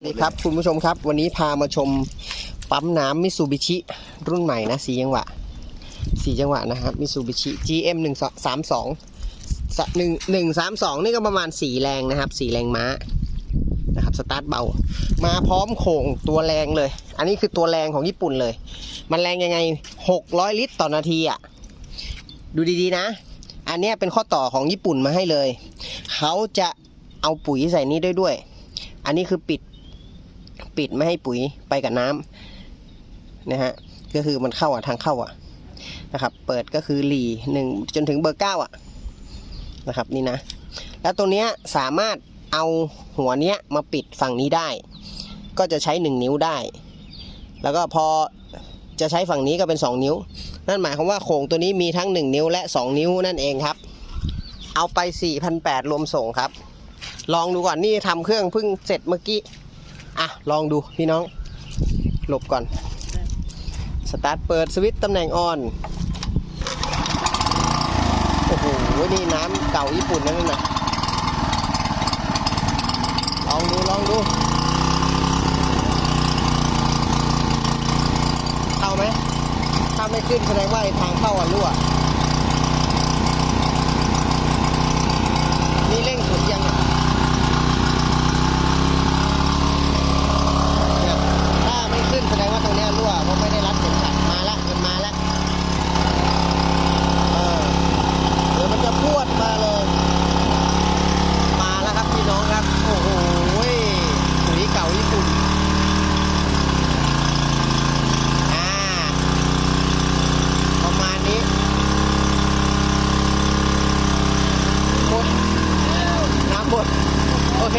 สวัสดีครับคุณผู้ชมครับ วันนี้พามาชมปั๊มน้ำมิ t ูบิชิรุ่นใหม่นะสีจังหวะสีจังหวะนะครับมิ t ูบิชิ GM 1 3 2 1 1 3 2 นี่ก็ประมาณ4แรงนะครับ4แรงม้านะครับสตาร์ทเบา มาพร้อมโข่งตัวแรงเลย อันนี้คือตัวแรงของญี่ปุ่นเลย มันแรงยังไง 600 ลิตรต่อนาทีอะดูดีๆนะ อันนี้เป็นข้อต่อของญี่ปุ่นมาให้เลย เขาจะเอาปุ๋ยใส่นี้ด้วยด้วย อันนี้คือปิด ปิดไม่ให้ปุ๋ยไปกับน้ำนะฮะก็คือมันเข้าอะทางเข้าอะนะครับ เปิดก็คือหลีหนึ่งจนถึงเบอร์เก้าอะนะครับนี่นะ แล้วตัวเนี้ยสามารถเอาหัวเนี้ยมาปิดฝั่งนี้ได้ ก็จะใช้หนึ่งนิ้วได้ แล้วก็พอจะใช้ฝั่งนี้ก็เป็นสองนิ้ว นั่นหมายความว่าโครงตัวนี้มีทั้ง 1 นิ้วและ 2 นิ้วนั่นเองครับ เอาไป 4,800รวมส่งครับ ลองดูก่อนนี่ทำเครื่องเพิ่งเสร็จเมื่อกี้ อะ ลองดูพี่น้อง หลบก่อน สตาร์ทเปิดสวิตช์ตำแหน่งออน โอ้โห นี่น้ำเก่าญี่ปุ่นนั่นนะลองดู ลองดู เข้าไหม ถ้าไม่ขึ้นแสดงว่าไอ้ทางเข้าอะรั่ว นี่เร่งสุดยังอะเนี่ยถ้าไม่ขึ้นแสดงว่าตรงเนี้ยรั่วเพราะไม่ได้รัดเข็มขัดมาละมันมาละเออเดี๋ยวมันจะพรวดมาเลย มาแล้วครับพี่น้องครับ โอ้โหปุ๋ยเก่าญี่ปุ่น อ่า ประมาณนี้หมดน้ำหมด โอ เค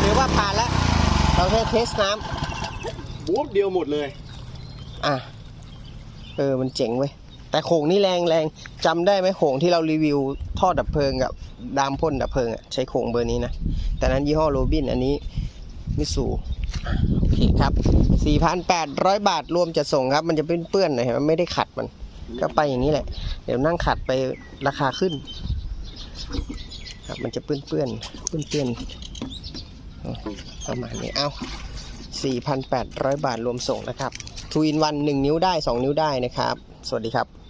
ถือว่าผ่านแล้ว เราแค่เทสน้บู๊บเดียวหมดเลยำอะ เออ มันเจ๋งเว้ย แต่โขงนี่แรงแรงจำได้ไหมโขงที่เรารีวิวท่อดับเพลิงกับดามพ่นดับเพลิงอะใช้โขงเบอร์นี้นะ แต่นั้นยี่ห้อโรบิน อันนี้มิสูโอเคครับ 4,800 บาทรวมจะส่งครับ มันจะเปื้อนๆหน่อยเห็นไหมไม่ได้ขัดมัน ก็ไปอย่างนี้แหละ เดี๋ยวนั่งขัดไปราคาขึ้น ครับ มันจะเปื้อนเปื้อนเปื้อนเปื้อนๆอ๋อ ประมาณนี้เอา4,800 บาทรวมส่งนะครับทูอินวัน1นิ้วได้ 2 นิ้วได้นะครับ สวัสดีครับ